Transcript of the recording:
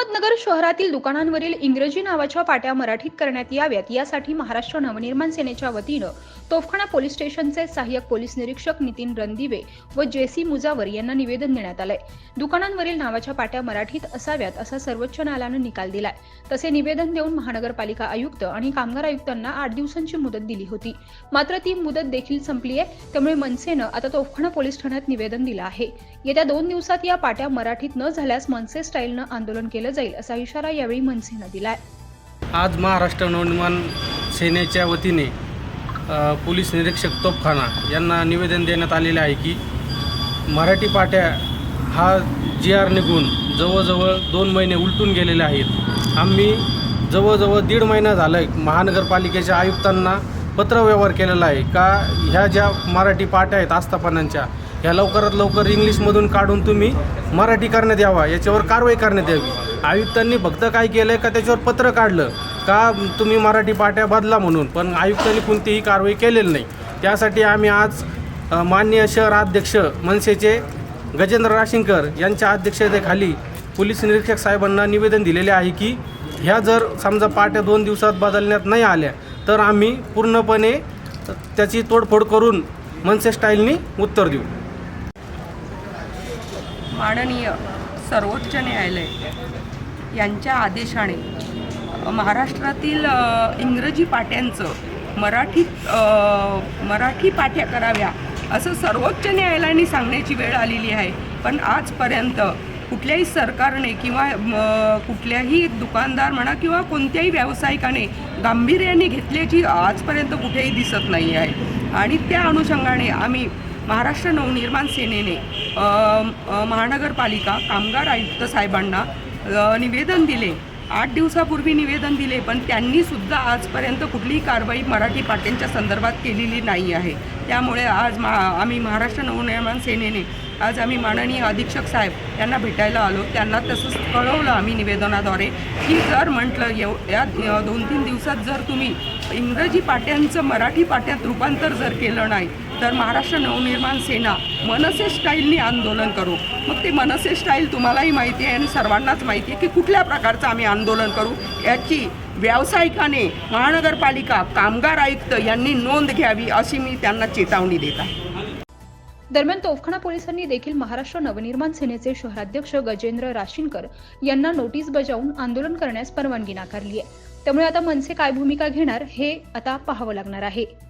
अहमदनगर शहरातील दुकानांवरील इंग्रजी नावाच्या पाट्या मराठीत करण्यात याव्यात. यासाठी महाराष्ट्र नवनिर्माण सेनेच्या वतीनं तोफखाना पोलीस स्टेशनचे सहाय्यक पोलीस निरीक्षक नितीन रणदिवे व जेसी मुजावर यांना निवेदन देण्यात आलंय. दुकानांवरील नावाच्या पाट्या मराठीत असाव्यात असा सर्वोच्च न्यायालयानं निकाल दिलाय. तसे निवेदन देऊन महानगरपालिका आयुक्त आणि कामगार आयुक्तांना आठ दिवसांची मुदत दिली होती. मात्र ती मुदत देखील संपली आहे त्यामुळे मनसेनं आता तोफखाना पोलीस ठाण्यात निवेदन दिलं आहे. येत्या दोन दिवसात या पाट्या मराठीत न झाल्यास मनसे स्टाईलनं आंदोलन केलं जाईल असा इशारा यावेळी मनसेनं दिला आज महाराष्ट्र नवनिर्माण सेनेच्या वतीने पोलीस निरीक्षक तोपखाना यांना निवेदन देण्यात आलेले आहे की मराठी पाट्या हा जी आर निघून जवळजवळ दोन महिने उलटून गेलेले आहेत. आम्ही जवळजवळ दीड महिना झालं आहे महानगरपालिकेच्या आयुक्तांना पत्रव्यवहार केलेला आहे का ह्या ज्या मराठी पाट्या आहेत आस्थापनांच्या ह्या लवकरात लवकर इंग्लिशमधून काढून तुम्ही मराठी करण्यात यावा याच्यावर कारवाई करण्यात यावी. आयुक्तांनी फक्त काय केलं आहे का त्याच्यावर पत्र काढलं? का तुम्ही मराठी पाट्या बदला म्हणून? पण आयुक्तांनी कोणतीही कारवाई केलेली नाही. त्यासाठी आम्ही आज मान्य शहराध्यक्ष मनसेचे गजेंद्र राशिंकर यांच्या अध्यक्षतेखाली पोलीस निरीक्षक साहेबांना निवेदन दिलेले आहे की ह्या जर समजा पाट्या दोन दिवसात बदलण्यात नाही आल्या तर आम्ही पूर्णपणे त्याची तोडफोड करून मनसे स्टाईलनी उत्तर देऊ. माननीय सर्वोच्च न्यायालय यांच्या आदेशाने महाराष्ट्रातील इंग्रजी पाट्यांचं मराठीत मराठी पाठ्या कराव्या असं सर्वोच्च न्यायालयाने सांगण्याची वेळ आलेली आहे. पण आजपर्यंत कुठल्याही सरकारने किंवा म, कुठल्याही दुकानदार म्हणा किंवा कोणत्याही व्यावसायिकाने गांभीर्याने घेतल्याची आजपर्यंत कुठेही दिसत नाही आहे. आणि त्या अनुषंगाने आम्ही महाराष्ट्र नवनिर्माण सेनेने महानगरपालिका कामगार आयुक्त साहेबांना निवेदन दिले. आठ दिवसापूर्वी निवेदन दिले पण त्यांनी सुद्धा आजपर्यंत कुठलीही कारवाई मराठी पाट्यांच्या संदर्भात केलेली नाही आहे. त्यामुळे आज मा आम्ही महाराष्ट्र नवनिर्माण सेनेने आज आम्ही माननीय अधीक्षक साहेब यांना भेटायला आलो. त्यांना तसंच कळवलं आम्ही निवेदनाद्वारे की जर म्हटलं येव या दोन तीन दिवसात जर तुम्ही इंग्रजी पाट्यांचं मराठी पाट्यात रूपांतर जर केलं नाही तर महाराष्ट्र नवनिर्माण सेना मनसे स्टाईलनी आंदोलन करू. मग ते मनसे स्टाईल तुम्हालाही माहिती आहे आणि सर्वांनाच माहिती आहे की कुठल्या प्रकारचं आम्ही आंदोलन करू? याची व्यावसायिकाने महानगरपालिका कामगार आयुक्त यांनी नोंद घ्यावी अशी मी त्यांना चेतावणी देत आहे. दरम्यान तोफखाना पोलिसांनी देखील महाराष्ट्र नवनिर्माण सेनेचे शहराध्यक्ष गजेंद्र राशीनकर यांना नोटीस बजावून आंदोलन करण्यास परवानगी नाकारली आहे. त्यामुळे आता मनसे काय भूमिका घेणार हे आता पाहावं लागणार आहे.